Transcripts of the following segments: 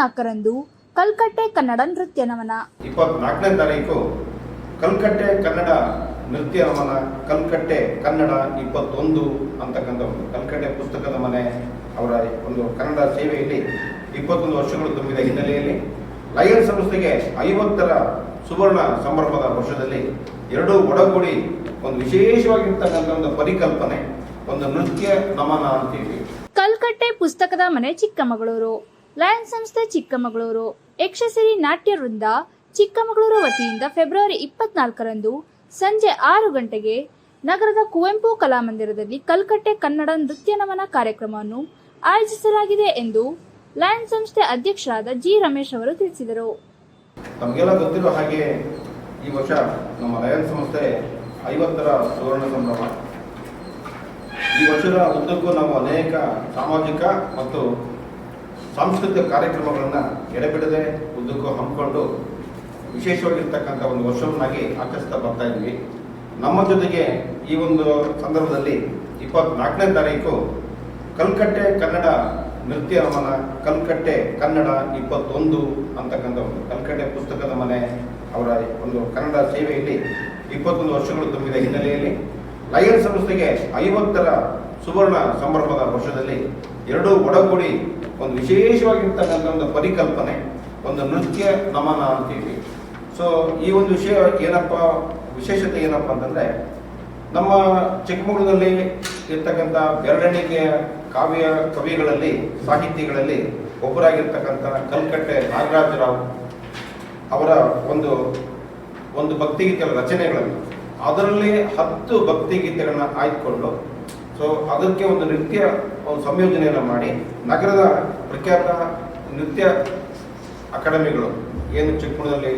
ಇಪ್ಪತ್ನಾಲ್ಕರಂದು ಕಲ್ಕಟ್ಟೆ ಕನ್ನಡ ನೃತ್ಯ ನಮನ ಇಪ್ಪತ್ನಾಲ್ಕನೇ ತಾರೀಕು ಕಲ್ಕಟ್ಟೆ ಕನ್ನಡ ನೃತ್ಯ ನಮನ ಕಲ್ಕಟ್ಟೆ ಕನ್ನಡ ಇಪ್ಪತ್ತೊಂದು ಅಂತಕ್ಕಂಥ ಒಂದು ಕಲ್ಕಟ್ಟೆ ಪುಸ್ತಕದ ಮನೆ ಅವರ ಒಂದು ಕನ್ನಡ ಸೇವೆಯಲ್ಲಿ ಇಪ್ಪತ್ತೊಂದು ವರ್ಷಗಳು ತುಂಬಿದ ಹಿನ್ನೆಲೆಯಲ್ಲಿ ಲಯನ್ ಸಂಸ್ಥೆಗೆ ಐವತ್ತರ ಸುವರ್ಣ ಸಂಭ್ರಮದ ವರ್ಷದಲ್ಲಿ ಎರಡೂ ಒಡಗೂಡಿ ಒಂದು ವಿಶೇಷವಾಗಿರ್ತಕ್ಕಂಥ ಒಂದು ಪರಿಕಲ್ಪನೆ ಒಂದು ನೃತ್ಯ ನಮನ ಅಂತೀವಿ ಕಲ್ಕಟ್ಟೆ ಪುಸ್ತಕದ ಮನೆ ಚಿಕ್ಕಮಗಳೂರು. ಲಯನ್ ಸಂಸ್ಥೆ ಚಿಕ್ಕಮಗಳೂರು. ಯಕ್ಷಸಿರಿ ನಾಟ್ಯ ವೃಂದ ಚಿಕ್ಕಮಗಳೂರು ವತಿಯಿಂದ ಫೆಬ್ರವರಿ ಇಪ್ಪತ್ನಾಲ್ಕರಂದು ಸಂಜೆ ಆರು ಗಂಟೆಗೆ ನಗರದ ಕುವೆಂಪು ಕಲಾಮಂದಿರದಲ್ಲಿ ಕಲ್ಕಟ್ಟೆ ಕನ್ನಡ ನೃತ್ಯ ನಮನ ಕಾರ್ಯಕ್ರಮವನ್ನು ಆಯೋಜಿಸಲಾಗಿದೆ ಎಂದು ಲಯನ್ ಸಂಸ್ಥೆ ಅಧ್ಯಕ್ಷರಾದ ಜಿ ರಮೇಶ್ ಅವರು ತಿಳಿಸಿದರು. ನಮಗೆಲ್ಲ ಗೊತ್ತಿರೋ ಹಾಗೆ ಈ ವರ್ಷ ನಮ್ಮ ಲಯನ್ ಸಂಸ್ಥೆ ಐವತ್ತರ ಸುವರ್ಣ ಸಂಭ್ರಮ. ಈ ವರ್ಷದ ಉದ್ದಕ್ಕೂ ನಾವು ಅನೇಕ ಸಾಮಾಜಿಕ ಮತ್ತು ಸಾಂಸ್ಕೃತಿಕ ಕಾರ್ಯಕ್ರಮಗಳನ್ನು ಎಡೆಬಿಡದೆ ಉದ್ದಕ್ಕೂ ಹಮ್ಮಿಕೊಂಡು ವಿಶೇಷವಾಗಿರ್ತಕ್ಕಂಥ ಒಂದು ವರ್ಷವನ್ನಾಗಿ ಆಚರಿಸ್ತಾ ಬರ್ತಾ ಇದ್ವಿ. ನಮ್ಮ ಜೊತೆಗೆ ಈ ಒಂದು ಸಂದರ್ಭದಲ್ಲಿ ಇಪ್ಪತ್ನಾಲ್ಕನೇ ತಾರೀಕು ಕಲ್ಕಟ್ಟೆ ಕನ್ನಡ ನೃತ್ಯ ನಮನ ಕಲ್ಕಟ್ಟೆ ಕನ್ನಡ ಇಪ್ಪತ್ತೊಂದು ಅಂತಕ್ಕಂಥ ಒಂದು ಕಲ್ಕಟ್ಟೆ ಪುಸ್ತಕದ ಮನೆ, ಅವರ ಒಂದು ಕನ್ನಡ ಸೇವೆಯಲ್ಲಿ ಇಪ್ಪತ್ತೊಂದು ವರ್ಷಗಳು ತುಂಬಿದ ಹಿನ್ನೆಲೆಯಲ್ಲಿ ಲಯನ್ ಸಂಸ್ಥೆಗೆ ಐವತ್ತರ ಸುವರ್ಣ ಸಂಭ್ರಮದ ವರ್ಷದಲ್ಲಿ ಎರಡೂ ಒಡಗೂಡಿ ಒಂದು ವಿಶೇಷವಾಗಿರ್ತಕ್ಕಂಥ ಒಂದು ಪರಿಕಲ್ಪನೆ, ಒಂದು ನೃತ್ಯ ನಮನ ಅಂತೀವಿ ಸೊ ಈ ಒಂದು ವಿಷಯ ಏನಪ್ಪ, ವಿಶೇಷತೆ ಏನಪ್ಪ ಅಂತಂದ್ರೆ, ನಮ್ಮ ಚಿಕ್ಕಮಗಳೂರಿನಲ್ಲಿ ಇರ್ತಕ್ಕಂಥ ಬೆರಳೆಣಿಕೆಯ ಕಾವ್ಯ ಕವಿಗಳಲ್ಲಿ ಸಾಹಿತಿಗಳಲ್ಲಿ ಒಬ್ಬರಾಗಿರ್ತಕ್ಕಂಥ ಕಲ್ಕಟ್ಟೆ ನಾಗರಾಜರಾವ್ ಅವರ ಒಂದು ಒಂದು ಭಕ್ತಿಗೀತೆಗಳ ರಚನೆಗಳನ್ನು, ಅದರಲ್ಲಿ ಹತ್ತು ಭಕ್ತಿಗೀತೆಗಳನ್ನ ಆಯ್ದುಕೊಂಡು ಸೊ ಅದಕ್ಕೆ ಒಂದು ನೃತ್ಯ, ಒಂದು ಸಂಯೋಜನೆಯನ್ನು ಮಾಡಿ ನಗರದ ಪ್ರಖ್ಯಾತ ನೃತ್ಯ ಅಕಾಡೆಮಿಗಳು, ಏನು ಚಿಕ್ಕಮಗಳೂರಲ್ಲಿ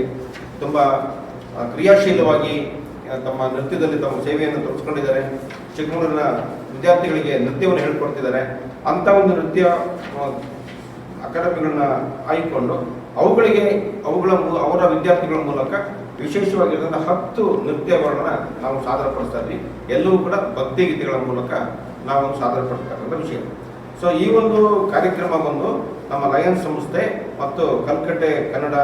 ತುಂಬ ಕ್ರಿಯಾಶೀಲವಾಗಿ ತಮ್ಮ ನೃತ್ಯದಲ್ಲಿ ತಮ್ಮ ಸೇವೆಯನ್ನು ತೋರಿಸ್ಕೊಂಡಿದ್ದಾರೆ. ಚಿಕ್ಕಮಗಳೂರಿನ ವಿದ್ಯಾರ್ಥಿಗಳಿಗೆ ನೃತ್ಯವನ್ನು ಹೇಳ್ಕೊಡ್ತಿದ್ದಾರೆ. ಅಂಥ ಒಂದು ನೃತ್ಯ ಅಕಾಡೆಮಿಗಳನ್ನ ಆಯ್ಕೊಂಡು, ಅವುಗಳಿಗೆ, ಅವುಗಳ ಅವರ ವಿದ್ಯಾರ್ಥಿಗಳ ಮೂಲಕ ವಿಶೇಷವಾಗಿರ್ತಕ್ಕಂಥ ಹತ್ತು ನೃತ್ಯಗಳನ್ನ ನಾವು ಸಾದರಪಡಿಸ್ತಾ ಇದ್ವಿ. ಎಲ್ಲವೂ ಕೂಡ ಭಕ್ತಿಗೀತೆಗಳ ಮೂಲಕ ನಾವು ಸಾದರಪಡಿಸ್ತಕ್ಕಂಥ ವಿಷಯ. ಸೊ ಈ ಒಂದು ಕಾರ್ಯಕ್ರಮ ಬಂದು ನಮ್ಮ ಲಯನ್ಸ್ ಸಂಸ್ಥೆ ಮತ್ತು ಕಲ್ಕಟ್ಟೆ ಕನ್ನಡ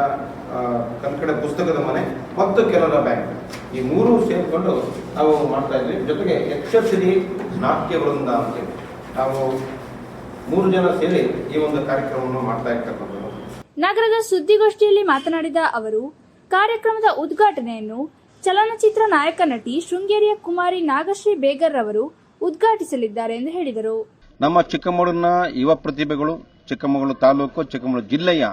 ಕಲ್ಕಡೆ ಪುಸ್ತಕದ ಮನೆ ಮತ್ತು ಕೆನರಾ ಬ್ಯಾಂಕ್ ಈ ಮೂರು ಸೇರಿಕೊಂಡು ನಾವು ಮಾಡ್ತಾ ಇದ್ವಿ. ಜೊತೆಗೆ ಯಕ್ಷಸಿರಿ ನಾಟ್ಯ ವೃಂದ ಅಂತೇಳಿ ನಾವು ಮೂರು ಜನ ಸೇರಿ ಈ ಒಂದು ಕಾರ್ಯಕ್ರಮವನ್ನು ಮಾಡ್ತಾ ಇರ್ತಕ್ಕಂಥದ್ದು. ನಗರದ ಸುದ್ದಿಗೋಷ್ಠಿಯಲ್ಲಿ ಮಾತನಾಡಿದ ಅವರು ಕಾರ್ಯಕ್ರಮದ ಉದ್ಘಾಟನೆಯನ್ನು ಚಲನಚಿತ್ರ ನಾಯಕ ನಟಿ ಶೃಂಗೇರಿಯ ಕುಮಾರಿ ನಾಗಶ್ರೀ ಬೇಗರ್ ಅವರು ಉದ್ಘಾಟಿಸಲಿದ್ದಾರೆ ಎಂದು ಹೇಳಿದರು. ನಮ್ಮ ಚಿಕ್ಕಮಗಳೂರಿನ ಯುವ ಪ್ರತಿಭೆಗಳು, ಚಿಕ್ಕಮಗಳೂರು ತಾಲೂಕು, ಚಿಕ್ಕಮಗಳೂರು ಜಿಲ್ಲೆಯ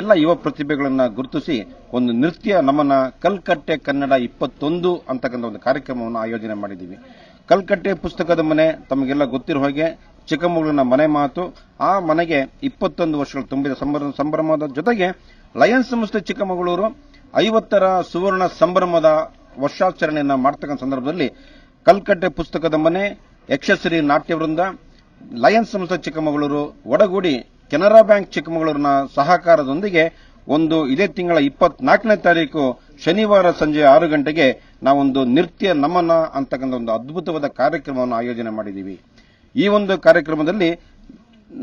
ಎಲ್ಲ ಯುವ ಪ್ರತಿಭೆಗಳನ್ನ ಗುರುತಿಸಿ ಒಂದು ನೃತ್ಯ ನಮ್ಮನ್ನ ಕಲ್ಕಟ್ಟೆ ಕನ್ನಡ ಇಪ್ಪತ್ತೊಂದು ಅಂತಕ್ಕಂಥ ಒಂದು ಕಾರ್ಯಕ್ರಮವನ್ನು ಆಯೋಜನೆ ಮಾಡಿದ್ದೀವಿ. ಕಲ್ಕಟ್ಟೆ ಪುಸ್ತಕದ ಮನೆ ತಮಗೆಲ್ಲ ಗೊತ್ತಿರೋ ಹಾಗೆ ಚಿಕ್ಕಮಗಳೂರಿನ ಮನೆ ಮಾತು, ಆ ಮನೆಗೆ ಇಪ್ಪತ್ತೊಂದು ವರ್ಷಗಳು ತುಂಬಿದ ಸಂಭ್ರಮ ಸಂಭ್ರಮದ ಜೊತೆಗೆ ಲಯನ್ಸ್ ಸಂಸ್ಥೆ ಚಿಕ್ಕಮಗಳೂರು ಐವತ್ತರ ಸುವರ್ಣ ಸಂಭ್ರಮದ ವರ್ಷಾಚರಣೆಯನ್ನು ಮಾಡ್ತಕ್ಕಂಥ ಸಂದರ್ಭದಲ್ಲಿ ಕಲ್ಕಟ್ಟೆ ಪುಸ್ತಕದ ಮನೆ, ಯಕ್ಷಶ್ರೀ ನಾಟ್ಯವೃಂದ ಲಯನ್ಸ್ ಸಂಸ್ಥೆ ಚಿಕ್ಕಮಗಳೂರು, ಒಡಗೂಡಿ ಕೆನರಾ ಬ್ಯಾಂಕ್ ಚಿಕ್ಕಮಗಳೂರಿನ ಸಹಕಾರದೊಂದಿಗೆ ಒಂದು ಇದೇ ತಿಂಗಳ ಇಪ್ಪತ್ನಾಲ್ಕನೇ ತಾರೀಕು ಶನಿವಾರ ಸಂಜೆ ಆರು ಗಂಟೆಗೆ ನಾವೊಂದು ನೃತ್ಯ ನಮನ ಅಂತಕ್ಕಂಥ ಒಂದು ಅದ್ಭುತವಾದ ಕಾರ್ಯಕ್ರಮವನ್ನು ಆಯೋಜನೆ ಮಾಡಿದ್ದೀವಿ. ಈ ಒಂದು ಕಾರ್ಯಕ್ರಮದಲ್ಲಿ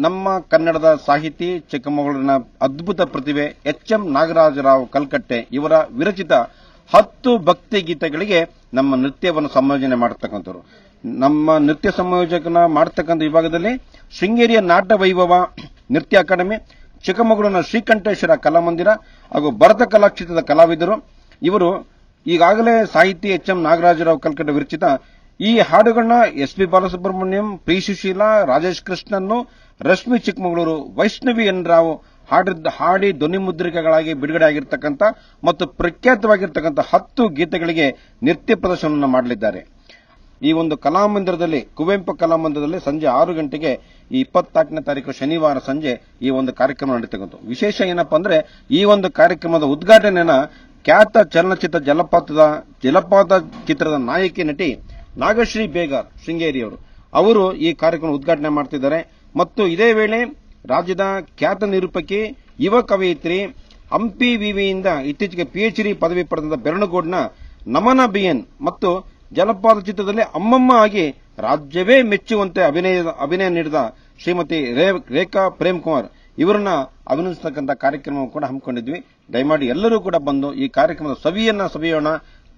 ನಮ್ಮ ಕನ್ನಡದ ಸಾಹಿತಿ, ಚಿಕ್ಕಮಗಳೂರಿನ ಅದ್ಭುತ ಪ್ರತಿಭೆ ಎಚ್ ಎಂ ನಾಗರಾಜರಾವ್ ಕಲ್ಕಟ್ಟೆ ಇವರ ವಿರಚಿತ ಹತ್ತು ಭಕ್ತಿ ಗೀತೆಗಳಿಗೆ ನಮ್ಮ ನೃತ್ಯವನ್ನು ಸಂಯೋಜನೆ ಮಾಡತಕ್ಕಂಥವ್ರು. ನಮ್ಮ ನೃತ್ಯ ಸಂಯೋಜಕನ ಮಾಡತಕ್ಕಂಥ ವಿಭಾಗದಲ್ಲಿ ಶೃಂಗೇರಿಯ ನಾಟ ವೈಭವ ನೃತ್ಯ ಅಕಾಡೆಮಿ, ಚಿಕ್ಕಮಗಳೂರಿನ ಶ್ರೀಕಂಠೇಶ್ವರ ಕಲಾಮಂದಿರ ಹಾಗೂ ಭರತ ಕಲಾಕ್ಷೇತ್ರದ ಕಲಾವಿದರು. ಇವರು ಈಗಾಗಲೇ ಸಾಹಿತಿ ಎಚ್ ಎಂ ನಾಗರಾಜರಾವ್ ಕಲ್ಕಟ್ಟೆ ವಿರಚಿತ ಈ ಹಾಡುಗಳನ್ನ S P Balasubrahmanyam, P Susheela Rajesh ಕೃಷ್ಣನ್ನು Rashmi Chikkamagaluru, Vaishnavi N Rao ಹಾಡಿದ್ದ, ಹಾಡಿ ಧ್ವನಿ ಮುದ್ರಿಕೆಗಳಾಗಿ ಬಿಡುಗಡೆ ಆಗಿರ್ತಕ್ಕಂಥ ಮತ್ತು ಪ್ರಖ್ಯಾತವಾಗಿರ್ತಕ್ಕಂಥ ಹತ್ತು ಗೀತೆಗಳಿಗೆ ನೃತ್ಯ ಪ್ರದರ್ಶನವನ್ನು ಮಾಡಲಿದ್ದಾರೆ. ಈ ಒಂದು ಕಲಾಮಂದಿರದಲ್ಲಿ, ಕುವೆಂಪು ಕಲಾಮಂದಿರದಲ್ಲಿ ಸಂಜೆ ಆರು ಗಂಟೆಗೆ ಈ ಇಪ್ಪತ್ನಾಲ್ಕನೇ ತಾರೀಕು ಶನಿವಾರ ಸಂಜೆ ಈ ಒಂದು ಕಾರ್ಯಕ್ರಮ ನಡೀತಕ್ಕಂಥ ವಿಶೇಷ ಏನಪ್ಪಾ ಅಂದ್ರೆ ಈ ಒಂದು ಕಾರ್ಯಕ್ರಮದ ಉದ್ಘಾಟನೆಯನ್ನ ಖ್ಯಾತ ಚಲನಚಿತ್ರ ಜಲಪಾತದ, ಜಲಪಾತ ಚಿತ್ರದ ನಾಯಕಿ ನಟಿ ನಾಗಶ್ರೀ ಬೇಗಾರ್ ಶೃಂಗೇರಿಯವರು. ಅವರು ಈ ಕಾರ್ಯಕ್ರಮ ಉದ್ಘಾಟನೆ ಮಾಡ್ತಿದ್ದಾರೆ. ಮತ್ತು ಇದೇ ವೇಳೆ ರಾಜ್ಯದ ಖ್ಯಾತ ನಿರೂಪಕಿ, ಯುವ ಕವಯಿತ್ರಿ ಹಂಪಿ ವಿವಿಯಿಂದ ಇತ್ತೀಚೆಗೆ ಪಿಎಚ್ಡಿ ಪದವಿ ಪಡೆದ ಬೆರಣಗೋಡ್ನ ನಮನ ಬಿಎನ್ ಮತ್ತು ಜಲಪಾತ ಚಿತ್ರದಲ್ಲಿ ಅಮ್ಮಮ್ಮ ಆಗಿ ರಾಜ್ಯವೇ ಮೆಚ್ಚುವಂತೆ ಅಭಿನಯ ಅಭಿನಯ ನೀಡಿದ ಶ್ರೀಮತಿ ರೇಖಾ ಪ್ರೇಮ್ ಕುಮಾರ್ ಇವರನ್ನ ಅಭಿನಂದಿಸತಕ್ಕಂಥ ಕಾರ್ಯಕ್ರಮವನ್ನು ಕೂಡ ಹಮ್ಮಿಕೊಂಡಿದ್ವಿ. ದಯಮಾಡಿ ಎಲ್ಲರೂ ಕೂಡ ಬಂದು ಈ ಕಾರ್ಯಕ್ರಮದ ಸವಿಯನ್ನ ಸವಿಯೋಣ.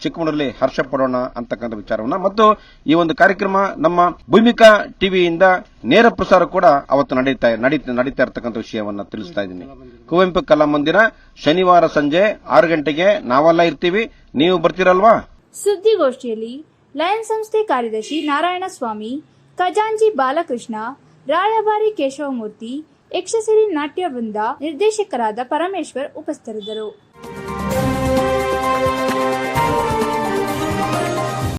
ಚಿಕ್ಕಮಗಳೂರಲ್ಲಿ ಹರ್ಷ ಪಡೋಣ ಅಂತಕ್ಕಂಥ ವಿಚಾರವನ್ನ. ಮತ್ತು ಈ ಒಂದು ಕಾರ್ಯಕ್ರಮ ನಮ್ಮ ಭೂಮಿಕಾ ಟಿವಿಯಿಂದ ನೇರ ಪ್ರಸಾರ ಕೂಡ ಅವತ್ತು ನಡೀತಾ ನಡೀತಾ ಇರತಕ್ಕಂಥ ವಿಷಯವನ್ನ ತಿಳಿಸ್ತಾ ಇದ್ದೀನಿ. ಕುವೆಂಪು ಕಲಾ ಮಂದಿರ ಶನಿವಾರ ಸಂಜೆ ಆರು ಗಂಟೆಗೆ ನಾವೆಲ್ಲ ಇರ್ತೀವಿ. ನೀವು ಬರ್ತೀರಲ್ವಾ? ಸುದ್ದಿಗೋಷ್ಠಿಯಲ್ಲಿ ಲಯನ್ ಸಂಸ್ಥೆ ಕಾರ್ಯದರ್ಶಿ ನಾರಾಯಣ ಸ್ವಾಮಿ ಖಜಾಂಜಿ ಬಾಲಕೃಷ್ಣ, ರಾಯಭಾರಿ ಕೇಶವಮೂರ್ತಿ, ಯಕ್ಷಸಿರಿ ನಾಟ್ಯ ವೃಂದ ನಿರ್ದೇಶಕರಾದ ಪರಮೇಶ್ವರ್ ಉಪಸ್ಥಿತರಿದ್ದರು.